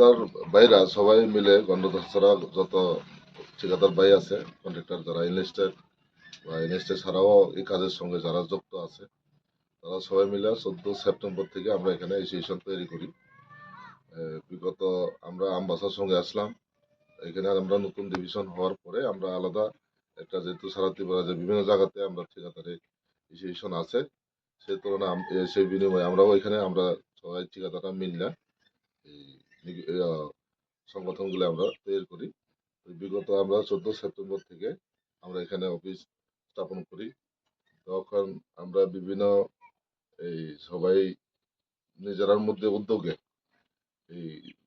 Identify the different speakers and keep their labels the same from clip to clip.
Speaker 1: ঠিকাদার ভাইরা সবাই মিলে গন্ডদর যত ঠিকাদার ভাই আছে, কন্ট্রাক্টর যারা ইনভেস্টেড বা ইনভেস্টেড ছাড়াও এই কাজের সঙ্গে যারা যুক্ত আছে, তারা সবাই মিলে চোদ্দ সেপ্টেম্বর থেকে আমরা এখানে অ্যাসোসিয়েশন তৈরি করি। বিগত আমরা আমবাসার সঙ্গে আসলাম। এখানে আমরা নতুন ডিভিশন হওয়ার পরে আমরা আলাদা একটা যেহেতু সারা ত্রিপুরা বিভিন্ন জায়গাতে আমরা ঠিকাদারে অ্যাসোসিয়েশন আছে, সেই তুলনায় সেই বিনিময়ে আমরাও এখানে আমরা সবাই ঠিকাদাররা মিললে এই সংগঠনগুলো আমরা তৈরি করি। বিগত আমরা চোদ্দ সেপ্টেম্বর থেকে আমরা এখানে অফিস স্থাপন করি। তখন আমরা বিভিন্ন এই সবাই নিজেরার মধ্যে উদ্যোগে এই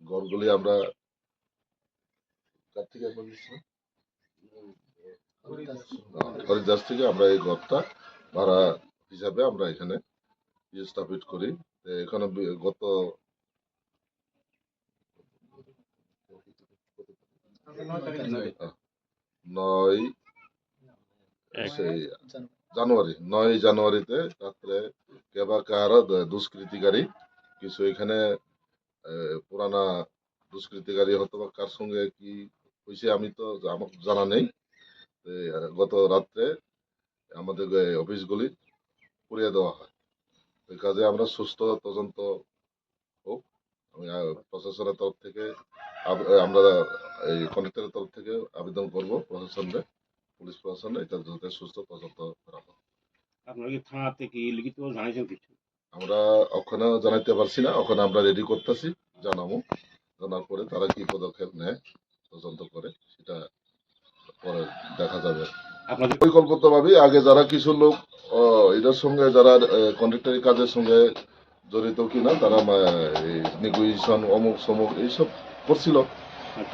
Speaker 1: ঘরগুলি আমরা কার থেকে হরিদাস থেকে আমরা এই ঘরটা ভাড়া হিসাবে আমরা এখানে স্থাপিত করি। এখানে গত নয় সেই জানুয়ারি নয় জানুয়ারিতে রাত্রে কেবা কার দুষ্কৃতিকারী কিছু এখানে পুরানা দুষ্কৃতিকারী হয়তো বা কার সঙ্গে কি হয়েছে আমি তো আমার জানা নেই। গত রাত্রে আমাদের অফিসগুলি পুড়িয়ে দেওয়া হয়। এই কাজে আমরা সুস্থ তদন্ত হোক। আমি প্রশাসনের তরফ থেকে আমরা এই কন্ট্রাক্টরের তরফ থেকে আবেদন করব প্রশাসনে পুলিশ প্রশাসন এটা যাতে সুস্থ তদন্ত করা হয়।
Speaker 2: আপনারা কি থানা থেকে লিখিত কিছু?
Speaker 1: আমরা ওখানে জানাইতে পারছি না ওখানে আমরা রেডি করতেছি জানাব। জানার পরে তারা কি পদক্ষেপ নেয় তদন্ত করে সেটা পরে দেখা যাবে।
Speaker 2: আপনাদের
Speaker 1: পরিকল্পিত ভাবে আগে যারা কিছু লোক এটার সঙ্গে যারা কন্ট্রাক্টারি কাজের সঙ্গে জড়িত কিনা তারা নেগোসিয়েশন অমুক সমুক এইসব করছিল।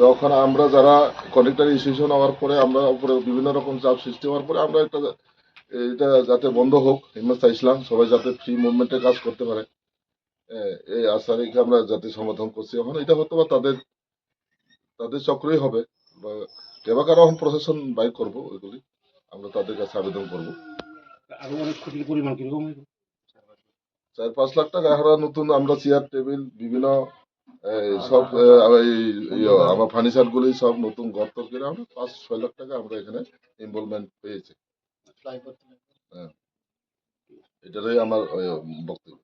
Speaker 1: তখন আমরা যারা কন্ট্রাক্টারি ইনস্টিটিউশন হওয়ার পরে আমরা উপরে বিভিন্ন রকম চাপ সৃষ্টি হওয়ার পরে আমরা একটা এটা যাতে বন্ধ হোক হিম্মত চাইছিলাম সবাই যাতে ফ্রি মুভমেন্টে কাজ করতে পারে। এই আশা রেখে আমরা যাতে সমাধান করছি। এখন এটা হয়তো বা তাদের তাদের চক্রই হবে। বা কেবা কারও এখন প্রশাসন বাইক করব ওইগুলি আমরা তাদের কাছে আবেদন করব।
Speaker 2: আরও অনেক ক্ষতির পরিমাণ কীরকম
Speaker 1: চার পাঁচ লাখ টাকা হারা নতুন আমরা চেয়ার টেবিল বিভিন্ন সব আহ, এই ইয়ে, আমার ফার্নিচার গুলি সব নতুন ঘর তরকারি আমরা পাঁচ ছয় লাখ টাকা আমরা এখানে ইনভলভমেন্ট পেয়েছি এটারই আমার আহ, বক্তব্য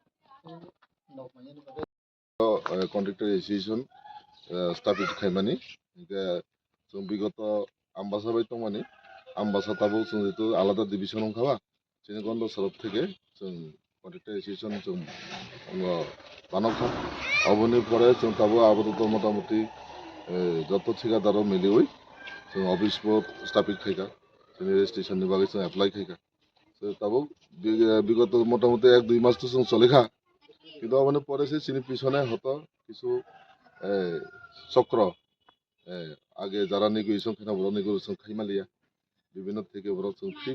Speaker 1: কন্ট্রাক্টর এসোসিয়েশন স্থাপিত খাইমানি এটা जों বিগত আম্বাসা বাই মানে আম্বাসা তাবো जों जितु আলাদা ডিভিশন ओंखारा जोंनि गन्ड सरफ থেকে जों কন্ট্রাক্টর এসোসিয়েশন जों বানক অবনীর পরে তাবু আপাতত মোটামুটি যত ঠিকাদারও মিলি ওই অফিস স্থাপিত থাকা রেজিস্ট্রেশন নিবা গেছে অ্যাপ্লাই থাকা তাবু বিগত মোটামুটি এক, দুই মাস তো চলেখা। কিন্তু মানে পরে সে চিনি পিছনে হতো কিছু চক্র। আগে যারা নিগু সংখ্যা বড় নিগু সংখ্যা মালিয়া বিভিন্ন থেকে বড় সংখ্যা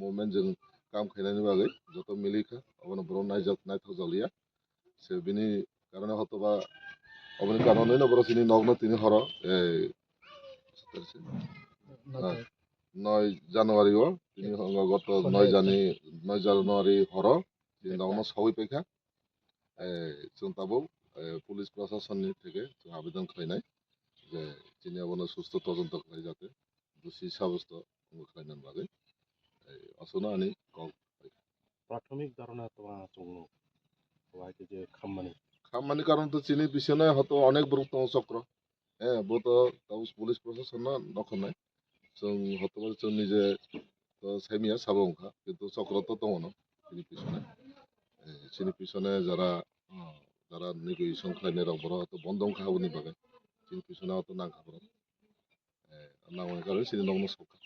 Speaker 1: মুভমেন্ট जों काम खायनायनि बागै जत मिलिखा अबन बर' नायजाब नायथाव जालिया ସେ ବିନି କାରଣ ହତ ବା ଅବନି କାରଣ ନେଇ বড় তিনি নগ্ন তিনি হর ଏ নয় জানুয়ারি ও তিনি গত নয় জানি নয় জানুয়ারি হর তিনি নগ্ন সবই পেখা চিন্তাবু পুলিশ প্রশাসন থেকে আবেদন খাই নাই যে তিনি অবনা সুস্থ তদন্ত করে যাতে দোষী সাব্যস্ত খাই নেন বাদে। আসুন আনি কম
Speaker 2: প্রাথমিক ধারণা তোমার হোয়াইটে যে খাম্বানি
Speaker 1: খাম্বানি কারণ তো চিনি পিছনে হয়তো অনেক বৃহত্তম চক্র। হ্যাঁ বহুত পুলিশ প্রশাসন নখনে হতে পারে নিজে তো সেমিয়া সাবংখা কিন্তু চক্র তো তমন চিনি পিছনে চিনি পিছনে যারা যারা নিগো এই সংখ্যায় নেরা বড় হয়তো বন্ধম খাবনি পাবে চিনি পিছনে হয়তো না খাব না মনে চিনি নগ্ন সংখ্যা